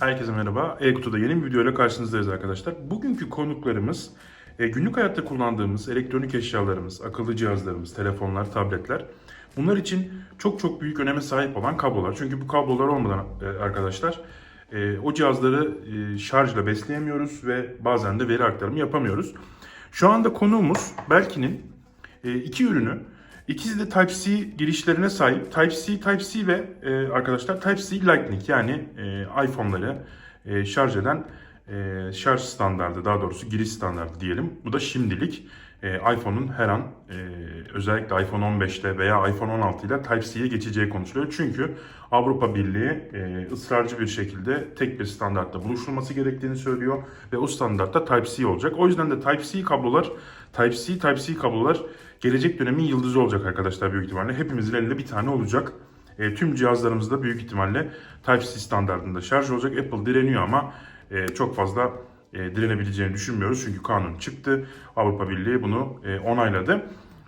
Herkese merhaba. E-Kutu'da yeni bir videoyla karşınızdayız arkadaşlar. Bugünkü konuklarımız e, günlük hayatta kullandığımız elektronik eşyalarımız, akıllı cihazlarımız, telefonlar, tabletler. Bunlar için çok çok büyük öneme sahip olan kablolar. Çünkü bu kablolar olmadan e, arkadaşlar e, o cihazları şarjla besleyemiyoruz ve bazen de veri aktarımı yapamıyoruz. Şu anda konuğumuz Belkin'in iki ürünü. İkisi de Type-C girişlerine sahip. Type-C, Type-C ve e, arkadaşlar Type-C Lightning yani e, iPhone'ları e, şarj eden e, şarj standardı daha doğrusu giriş standardı diyelim. Bu da şimdilik e, iPhone'un her an e, özellikle iPhone 15'te veya iPhone 16 ile Type-C'ye geçeceği konuşuluyor. Çünkü Avrupa Birliği e, ısrarcı bir şekilde tek bir standartta buluşulması gerektiğini söylüyor ve o standartta Type-C olacak. O yüzden de Type-C kablolar, Type-C, Type-C kablolar gelecek dönemin yıldızı olacak arkadaşlar büyük ihtimalle. Hepimizin elinde bir tane olacak. E, tüm cihazlarımızda büyük ihtimalle Type-C standartında şarj olacak. Apple direniyor ama e, çok fazla e, direnebileceğini düşünmüyoruz. Çünkü kanun çıktı. Avrupa Birliği bunu e, onayladı.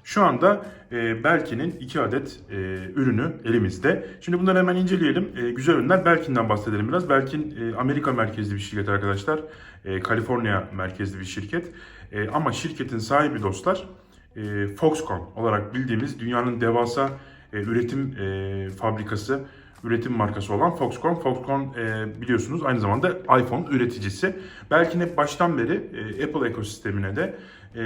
Şu anda e, Belkin'in iki adet e, ürünü elimizde. Şimdi bunları hemen inceleyelim. E, güzel ürünler. Belkin'den bahsedelim biraz. Belkin e, Amerika merkezli bir şirket arkadaşlar. E, Kaliforniya merkezli bir şirket. E, ama şirketin sahibi dostlar e, Foxconn olarak bildiğimiz dünyanın devasa e, üretim e, fabrikası, üretim markası olan Foxconn. Foxconn e, biliyorsunuz aynı zamanda iPhone üreticisi. Belki hep baştan beri e, Apple ekosistemine de e,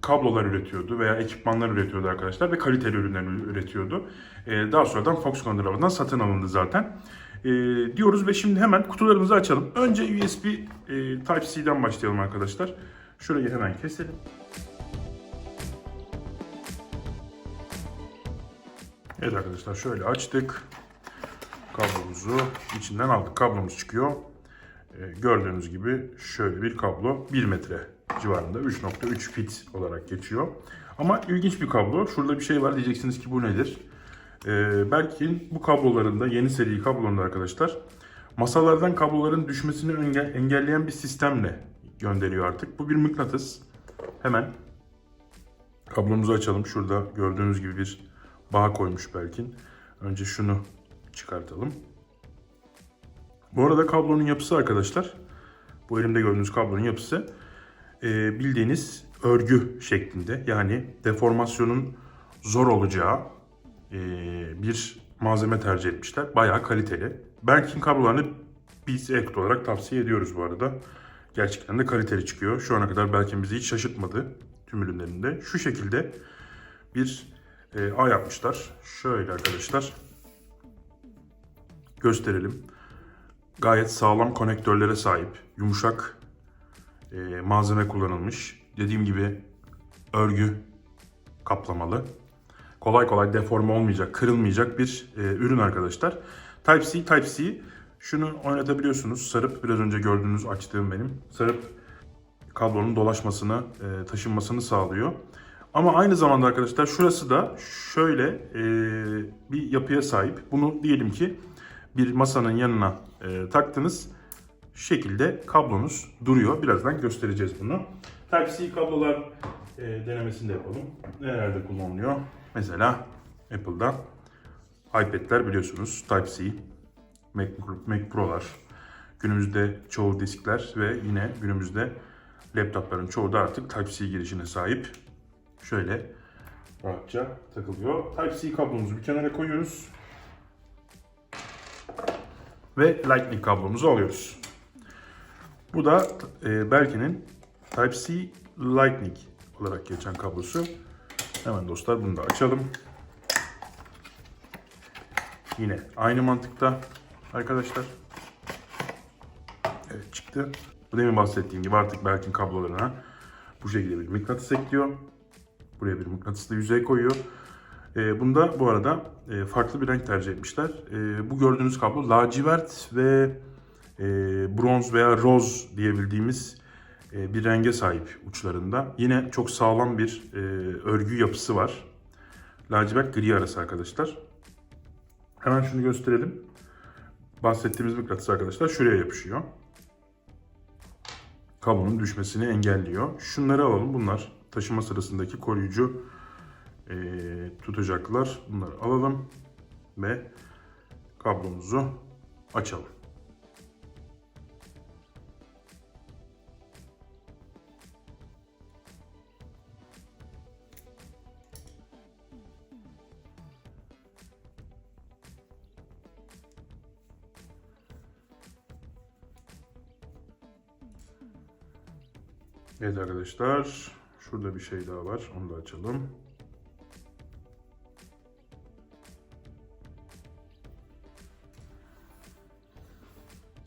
kablolar üretiyordu veya ekipmanlar üretiyordu arkadaşlar ve kaliteli ürünler üretiyordu. E, daha sonradan Foxconn tarafından satın alındı zaten. E, diyoruz ve şimdi hemen kutularımızı açalım. Önce USB e, Type-C'den başlayalım arkadaşlar. Şurayı hemen keselim. Evet arkadaşlar şöyle açtık. Kablomuzu içinden aldık. Kablomuz çıkıyor. Ee, gördüğünüz gibi şöyle bir kablo 1 metre civarında 3.3 fit olarak geçiyor. Ama ilginç bir kablo. Şurada bir şey var diyeceksiniz ki bu nedir? Ee, belki bu kablolarında yeni seri kablolarında arkadaşlar masalardan kabloların düşmesini engel- engelleyen bir sistemle gönderiyor artık. Bu bir mıknatıs. Hemen kablomuzu açalım. Şurada gördüğünüz gibi bir bağ koymuş Belkin. Önce şunu çıkartalım. Bu arada kablonun yapısı arkadaşlar, bu elimde gördüğünüz kablonun yapısı e, bildiğiniz örgü şeklinde. Yani deformasyonun zor olacağı e, bir malzeme tercih etmişler. Bayağı kaliteli. Belkin kablolarını biz ek olarak tavsiye ediyoruz bu arada. Gerçekten de kaliteli çıkıyor. Şu ana kadar belki bizi hiç şaşırtmadı tüm ürünlerinde. Şu şekilde bir e, ağ yapmışlar. Şöyle arkadaşlar. Gösterelim. Gayet sağlam konektörlere sahip. Yumuşak e, malzeme kullanılmış. Dediğim gibi örgü kaplamalı. Kolay kolay deforme olmayacak, kırılmayacak bir e, ürün arkadaşlar. Type-C, Type-C. Şunu oynatabiliyorsunuz. Sarıp biraz önce gördüğünüz açtığım benim. Sarıp kablonun dolaşmasını, e, taşınmasını sağlıyor. Ama aynı zamanda arkadaşlar şurası da şöyle e, bir yapıya sahip. Bunu diyelim ki bir masanın yanına e, taktınız. Şu şekilde kablonuz duruyor. Birazdan göstereceğiz bunu. Type-C kablolar e, denemesini de yapalım. Nerelerde kullanılıyor? Mesela Apple'da iPad'ler biliyorsunuz Type-C, Mac, Mac Pro'lar, günümüzde çoğu diskler ve yine günümüzde laptopların çoğu da artık Type-C girişine sahip. Şöyle rahatça takılıyor. Type-C kablomuzu bir kenara koyuyoruz. Ve Lightning kablomuzu alıyoruz. Bu da e, Belkin'in Type-C Lightning olarak geçen kablosu. Hemen dostlar bunu da açalım. Yine aynı mantıkta arkadaşlar. Evet çıktı. Bu demin bahsettiğim gibi artık Belkin kablolarına bu şekilde bir mıknatıs ekliyor. Buraya bir mıknatıslı yüzey koyuyor. E, bunda bu arada e, farklı bir renk tercih etmişler. E, bu gördüğünüz kablo lacivert ve e, bronz veya roz diyebildiğimiz e, bir renge sahip uçlarında. Yine çok sağlam bir örgü yapısı var. Lacivert gri arası arkadaşlar. Hemen şunu gösterelim. Bahsettiğimiz mıknatıs arkadaşlar şuraya yapışıyor. Kablonun düşmesini engelliyor. Şunları alalım. Bunlar taşıma sırasındaki koruyucu e, tutacaklar. Bunları alalım ve kablomuzu açalım. Evet arkadaşlar şurada bir şey daha var onu da açalım.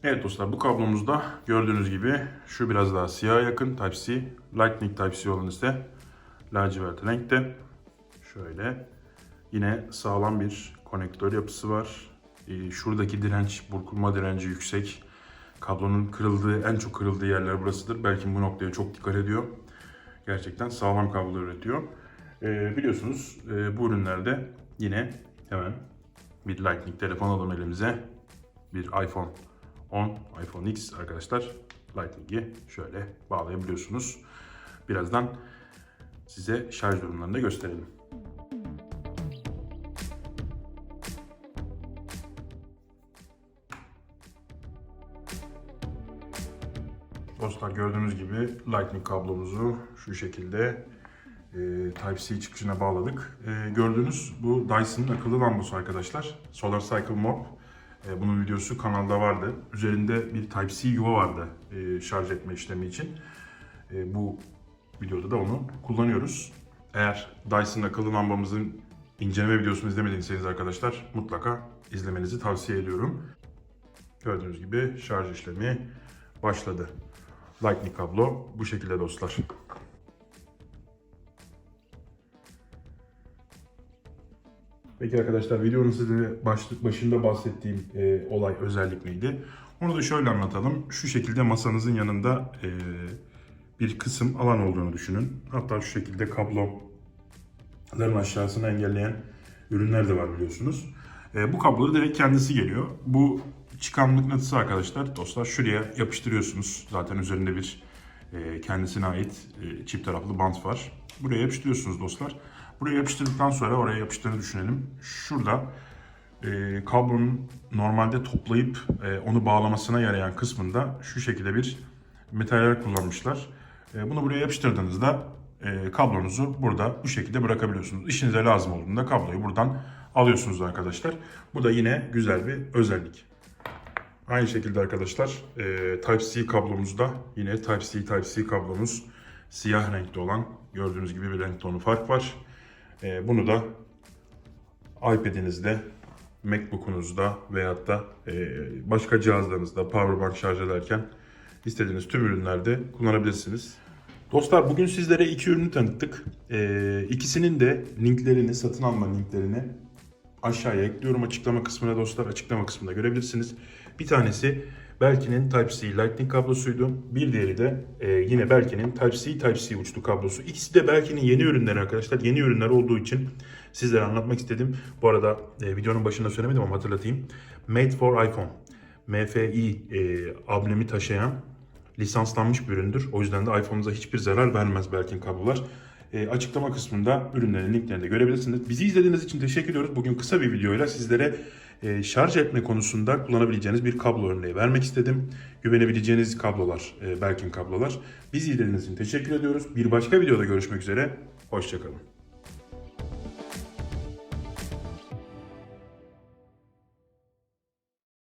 Evet dostlar bu kablomuzda gördüğünüz gibi şu biraz daha siyah yakın Type-C. Lightning Type-C olan ise lacivert renkte. Şöyle. Yine sağlam bir konektör yapısı var. Ee, Şuradaki direnç, burkulma direnci yüksek. Kablonun kırıldığı, en çok kırıldığı yerler burasıdır. Belki bu noktaya çok dikkat ediyor. Gerçekten sağlam kablo üretiyor. Ee, biliyorsunuz e, bu ürünlerde yine hemen bir Lightning telefon alalım elimize. Bir iPhone 10, iPhone X arkadaşlar Lightning'i şöyle bağlayabiliyorsunuz. Birazdan size şarj durumlarını da gösterelim. Dostlar gördüğünüz gibi Lightning kablomuzu şu şekilde e, Type-C çıkışına bağladık. E, gördüğünüz bu Dyson'ın akıllı lambası arkadaşlar. Solar Cycle Mop. E, bunun videosu kanalda vardı. Üzerinde bir Type-C yuva vardı e, şarj etme işlemi için. E, bu videoda da onu kullanıyoruz. Eğer Dyson akıllı lambamızın inceleme videosunu izlemediyseniz arkadaşlar mutlaka izlemenizi tavsiye ediyorum. Gördüğünüz gibi şarj işlemi başladı. Lightning kablo bu şekilde dostlar. Peki arkadaşlar videonun size başlık başında bahsettiğim e, olay özellik neydi? Onu da şöyle anlatalım. Şu şekilde masanızın yanında e, bir kısım alan olduğunu düşünün. Hatta şu şekilde kabloların aşağısını engelleyen ürünler de var biliyorsunuz. E, bu kablo da direkt kendisi geliyor. Bu çıkan mıknatısı arkadaşlar dostlar şuraya yapıştırıyorsunuz. Zaten üzerinde bir e, kendisine ait e, çift taraflı bant var. Buraya yapıştırıyorsunuz dostlar. Buraya yapıştırdıktan sonra oraya yapıştığını düşünelim. Şurada e, kablonun normalde toplayıp e, onu bağlamasına yarayan kısmında şu şekilde bir metaller kullanmışlar. E, bunu buraya yapıştırdığınızda e, kablonuzu burada bu şekilde bırakabiliyorsunuz. İşinize lazım olduğunda kabloyu buradan alıyorsunuz arkadaşlar. Bu da yine güzel bir özellik. Aynı şekilde arkadaşlar e, Type-C kablomuzda yine Type-C Type-C kablomuz siyah renkte olan gördüğünüz gibi bir renk tonu fark var. E, bunu da iPad'inizde, MacBook'unuzda veyahut da e, başka cihazlarınızda powerbank şarj ederken istediğiniz tüm ürünlerde kullanabilirsiniz. Dostlar bugün sizlere iki ürünü tanıttık. E, ikisinin de linklerini, satın alma linklerini aşağıya ekliyorum açıklama kısmına dostlar. Açıklama kısmında görebilirsiniz. Bir tanesi Belkin'in Type-C Lightning kablosuydu. Bir diğeri de e, yine Belkin'in Type-C Type-C uçlu kablosu. İkisi de Belkin'in yeni ürünleri arkadaşlar. Yeni ürünler olduğu için sizlere anlatmak istedim. Bu arada e, videonun başında söylemedim ama hatırlatayım. Made for iPhone. MFI e, ablemi taşıyan lisanslanmış bir üründür. O yüzden de iPhone'uza hiçbir zarar vermez Belkin kablolar. E, açıklama kısmında ürünlerin linklerini de görebilirsiniz. Bizi izlediğiniz için teşekkür ediyoruz. Bugün kısa bir videoyla sizlere e, şarj etme konusunda kullanabileceğiniz bir kablo örneği vermek istedim. Güvenebileceğiniz kablolar, e, Belkin kablolar. Bizi izlediğiniz için teşekkür ediyoruz. Bir başka videoda görüşmek üzere. Hoşçakalın.